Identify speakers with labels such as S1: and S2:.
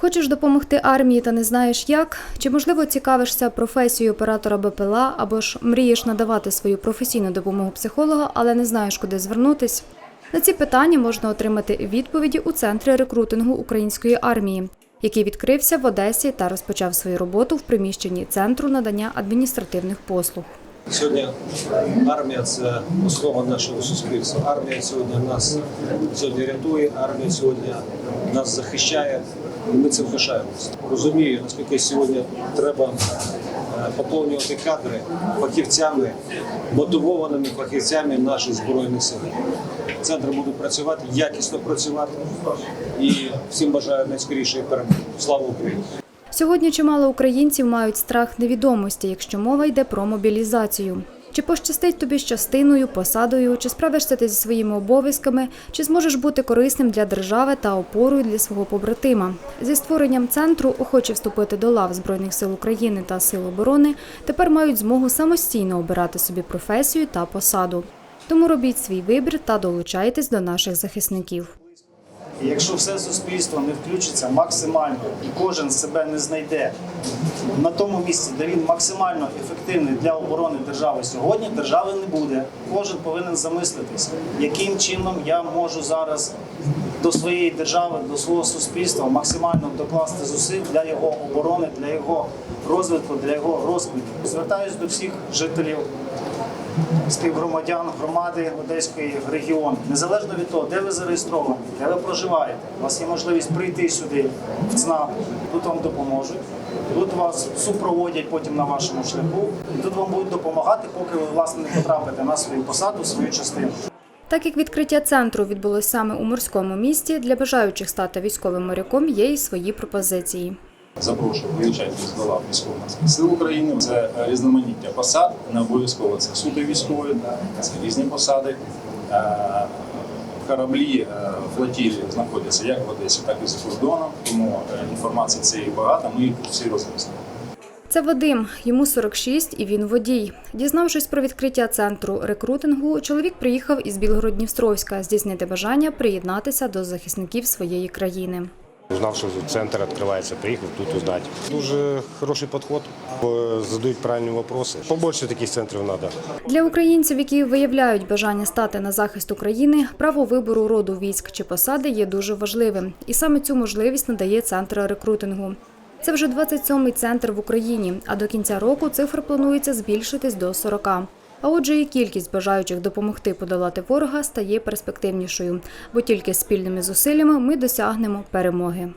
S1: Хочеш допомогти армії та не знаєш як? Чи можливо цікавишся професією оператора БПЛА або ж мрієш надавати свою професійну допомогу психолога, але не знаєш, куди звернутись? На ці питання можна отримати відповіді у центрі рекрутингу української армії, який відкрився в Одесі та розпочав свою роботу в приміщенні центру надання адміністративних послуг.
S2: Сьогодні армія це основа нашого суспільства. Армія сьогодні нас сьогодні рятує, армія сьогодні нас захищає, і ми цим пишаємося. Розумію, наскільки сьогодні треба е, поповнювати кадри фахівцями, мотивованими фахівцями наших збройних сил. Центр буде працювати, якісно працювати і всім бажаю найскорішої перемоги. Слава Україні!
S1: Сьогодні чимало українців мають страх невідомості, якщо мова йде про мобілізацію. Чи пощастить тобі з частиною, посадою, чи справишся ти зі своїми обов'язками, чи зможеш бути корисним для держави та опорою для свого побратима? Зі створенням центру охочі вступити до лав Збройних сил України та Сил оборони тепер мають змогу самостійно обирати собі професію та посаду. Тому робіть свій вибір та долучайтесь до наших захисників.
S3: І якщо все суспільство не включиться максимально і кожен себе не знайде на тому місці, де він максимально ефективний для оборони держави сьогодні, держави не буде. Кожен повинен замислитись, яким чином я можу зараз до своєї держави, до свого суспільства максимально докласти зусиль для його оборони, для його розвитку, для його розквіту. Звертаюсь до всіх жителів співгромадян громади Одеської регіону. Незалежно від того, де ви зареєстровані, де ви проживаєте, у вас є можливість прийти сюди в ЦНАП, тут вам допоможуть. Тут вас супроводять потім на вашому шляху, і тут вам будуть допомагати, поки ви власне не потрапите на свою посаду, свою частину.
S1: Так як відкриття центру відбулось саме у морському місті, для бажаючих стати військовим моряком є і свої пропозиції.
S4: Запрошую, до лав військово-морських сил України. Це різноманіття посад, не обов'язково це суди військові, це різні посади. Е, Кораблі е, флотілії знаходяться як в Одесі, так і за кордоном. Тому е, інформації цієї багато. Ми всі розмістимо.
S1: Це Вадим, йому 46 і він водій. Дізнавшись про відкриття центру рекрутингу, чоловік приїхав із Білгород-Дністровська здійснити бажання приєднатися до захисників своєї країни.
S5: Узнав, що центр відкривається, приїхав тут узнати. Дуже хороший підход, бо задають правильні питання. Побольше таких центрів треба.
S1: Для українців, які виявляють бажання стати на захист України, право вибору роду військ чи посади є дуже важливим. І саме цю можливість надає центр рекрутингу. Це вже 27-й центр в Україні, а до кінця року цифра планується збільшитись до 40. А отже, і кількість бажаючих допомогти подолати ворога стає перспективнішою, бо тільки спільними зусиллями ми досягнемо перемоги.